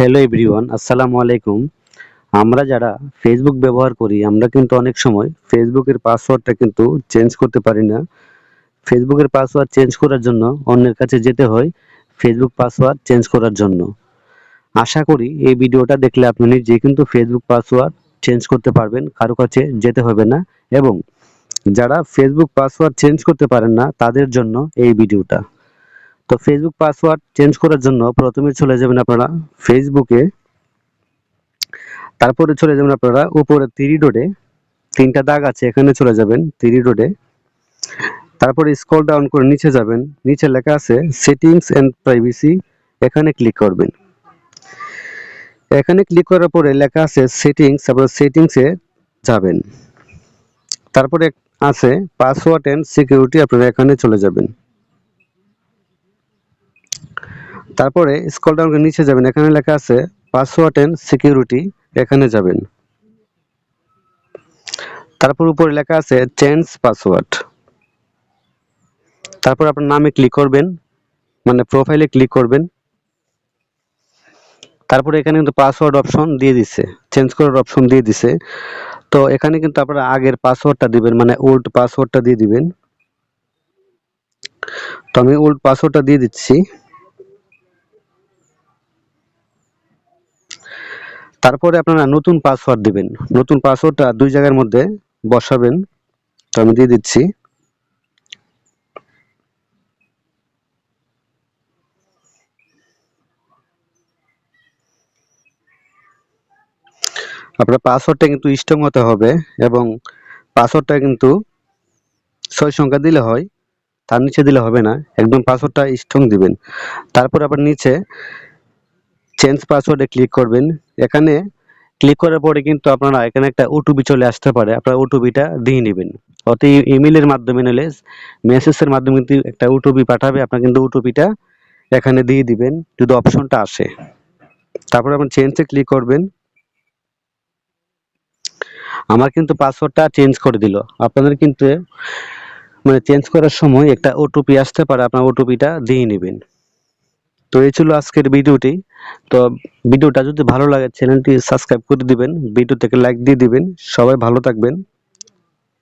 Hello everyone, আসসালামু আলাইকুম। আমরা যারা ফেসবুক ব্যবহার করি, আমরা কিন্তু অনেক সময় ফেসবুকের পাসওয়ার্ডটা কিন্তু চেঞ্জ করতে পারি না। ফেসবুকের পাসওয়ার্ড চেঞ্জ করার জন্য অন্যের কাছে যেতে হয় ফেসবুক পাসওয়ার্ড চেঞ্জ করার জন্য। আশা করি এই ভিডিওটা দেখলে আপনি নিজে কিন্তু ফেসবুক পাসওয়ার্ড চেঞ্জ করতে পারবেন, কারও কাছে যেতে হবে না। এবং যারা ফেসবুক পাসওয়ার্ড চেঞ্জ করতে পারেন না, তাদের জন্য এই ভিডিওটা। তো ফেসবুক পাসওয়ার্ড চেঞ্জ করার জন্য প্রথমে চলে যাবেন আপনারা ফেসবুকে তারপরে চলে যাবেন আপনারা উপরে থ্রি ডটে তিনটা দাগ আছে, এখানে চলে যাবেন থ্রি ডটে তারপরে স্ক্রল ডাউন করে নিচে যাবেন। নিচে লেখা আছে সেটিংস এন্ড প্রাইভেসি এখানে ক্লিক করবেন। এখানে ক্লিক করার পরে লেখা আছে সেটিংস তারপরে সেটিংসে যাবেন। তারপরে আছে পাসওয়ার্ড এন্ড সিকিউরিটি আপনারা এখানে চলে যাবেন। তারপরে স্ক্রল ডাউন নিচে যাবেন, এখানে লেখা আছে পাসওয়ার্ড এন্ড সিকিউরিটি এখানে যাবেন। তারপর উপরে লেখা আছে চেঞ্জ পাসওয়ার্ড তারপর আপনার নামে ক্লিক করবেন মানে প্রোফাইলে ক্লিক করবেন। তারপরে এখানে কিন্তু পাসওয়ার্ড অপশন দিয়ে দিছে চেঞ্জ করার অপশন দিয়ে দিছে। তো এখানে কিন্তু আপনারা আগের পাসওয়ার্ডটা দিবেন মানে ওল্ড পাসওয়ার্ডটা দিয়ে দিবেন। তো আমি ওল্ড পাসওয়ার্ডটা দিয়ে দিচ্ছি। তারপরে আপনারা নতুন পাসওয়ার্ড দিবেন। নতুন পাসওয়ার্ডটা দুই জায়গার মধ্যে বসাবেন। তো আমি দিয়ে দিচ্ছি। আপনার পাসওয়ার্ডটা কিন্তু স্ট্রং হতে হবে এবং পাসওয়ার্ডটা কিন্তু ছয় সংখ্যা দিলে হয়, তার নিচে দিলে হবে না। একদম পাসওয়ার্ডটা স্ট্রং দিবেন। তারপর আবার নিচে চেঞ্জ পাসওয়ার্ডে ক্লিক করবেন। এখানে ক্লিক করার পরে কিন্তু আপনারা এখানে একটা ওটিপি চলে আসতে পারে। আপনারা ওটিপিটা দিয়ে নেবেন। অত ইমেলের মাধ্যমে নিলে মেসেজের মাধ্যমে কিন্তু একটা ওটিপি পাঠাবে। আপনার কিন্তু ওটিপিটা এখানে দিয়ে দিবেন, যদি অপশনটা আসে। তারপরে আপনি চেঞ্জে ক্লিক করবেন। আমার কিন্তু পাসওয়ার্ডটা চেঞ্জ করে দিল। আপনাদের কিন্তু মানে চেঞ্জ করার সময় একটা ওটিপি আসতে পারে। আপনার ওটিপিটা দিয়ে নেবেন। তো এই ছিল আজকের ভিডিওটি। তো ভিডিওটা যদি ভালো লাগে, চ্যানেলটি সাবস্ক্রাইব করে দিবেন ভিডিও থেকে লাইক দিয়ে দিবেন। সবাই ভালো থাকবেন।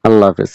আল্লাহ হাফেজ।